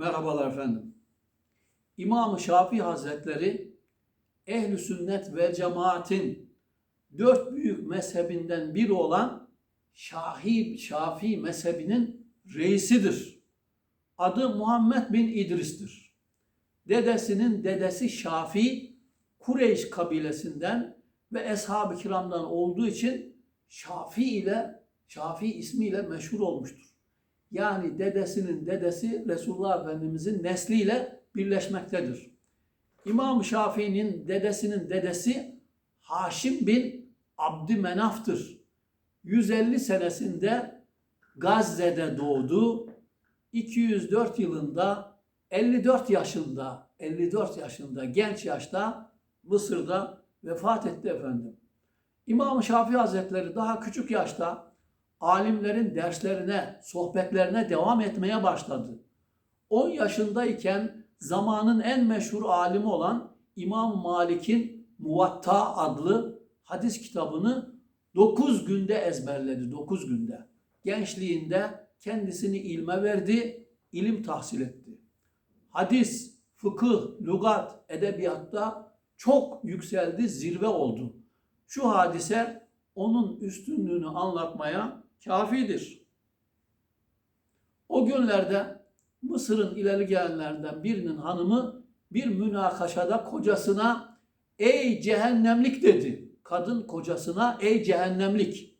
Merhabalar efendim. İmam-ı Şafii Hazretleri ehl sünnet ve cemaatin dört büyük mezhebinden biri olan Şahi, Şafii mezhebinin reisidir. Adı Muhammed bin İdris'tir. Dedesinin dedesi Şafii, Kureyş kabilesinden ve Eshab-ı Kiram'dan olduğu için Şafii ile Şafii ismiyle meşhur olmuştur. Yani dedesinin dedesi Resulullah Efendimizin nesliyle birleşmektedir. İmam Şafii'nin dedesinin dedesi Haşim bin Abdümenaf'tır. 150 senesinde Gazze'de doğdu. 204 yılında 54 yaşında 54 yaşında genç yaşta Mısır'da vefat etti efendim. İmam Şafii Hazretleri daha küçük yaşta alimlerin derslerine, sohbetlerine devam etmeye başladı. 10 yaşındayken zamanın en meşhur alimi olan İmam Malik'in Muvatta adlı hadis kitabını 9 günde ezberledi, 9 günde. Gençliğinde kendisini ilme verdi, ilim tahsil etti. Hadis, fıkıh, lügat, edebiyatta çok yükseldi, zirve oldu. Şu hadise onun üstünlüğünü anlatmaya kafidir. O günlerde Mısır'ın ileri gelenlerinden birinin hanımı bir münakaşada kocasına ey cehennemlik dedi. Kadın kocasına ey cehennemlik.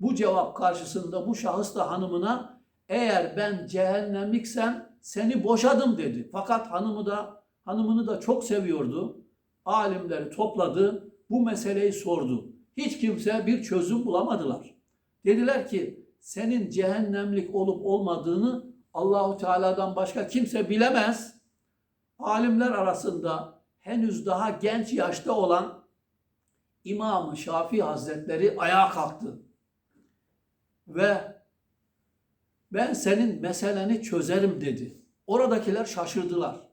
Bu cevap karşısında bu şahıs da hanımına eğer ben cehennemliksem seni boşadım dedi. Fakat hanımı da hanımını da çok seviyordu. Alimleri topladı, bu meseleyi sordu. Hiç kimse bir çözüm bulamadılar. Dediler ki senin cehennemlik olup olmadığını Allahu Teala'dan başka kimse bilemez. Alimler arasında henüz daha genç yaşta olan İmam-ı Şafii Hazretleri ayağa kalktı. Ve ben senin meseleni çözerim dedi. Oradakiler şaşırdılar.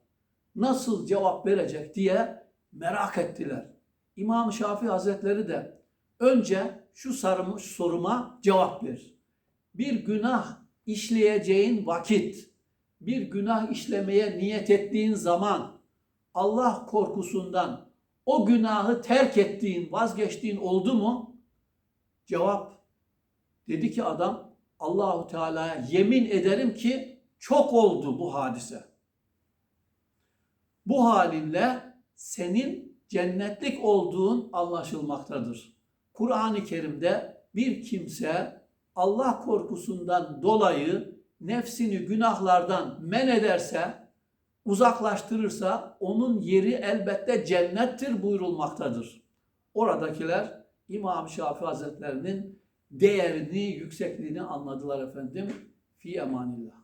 Nasıl cevap verecek diye merak ettiler. İmam Şafii Hazretleri de önce şu sarım- soruma cevap ver. Bir günah işleyeceğin vakit, bir günah işlemeye niyet ettiğin zaman Allah korkusundan o günahı terk ettiğin, vazgeçtiğin oldu mu? Cevap dedi ki adam Allahu Teala'ya yemin ederim ki çok oldu bu hadise. Bu halinle senin cennetlik olduğun anlaşılmaktadır. Kur'an-ı Kerim'de bir kimse Allah korkusundan dolayı nefsini günahlardan men ederse, uzaklaştırırsa onun yeri elbette cennettir buyurulmaktadır. Oradakiler İmam Şafii Hazretlerinin değerini, yüksekliğini anladılar efendim. Fi emanillah.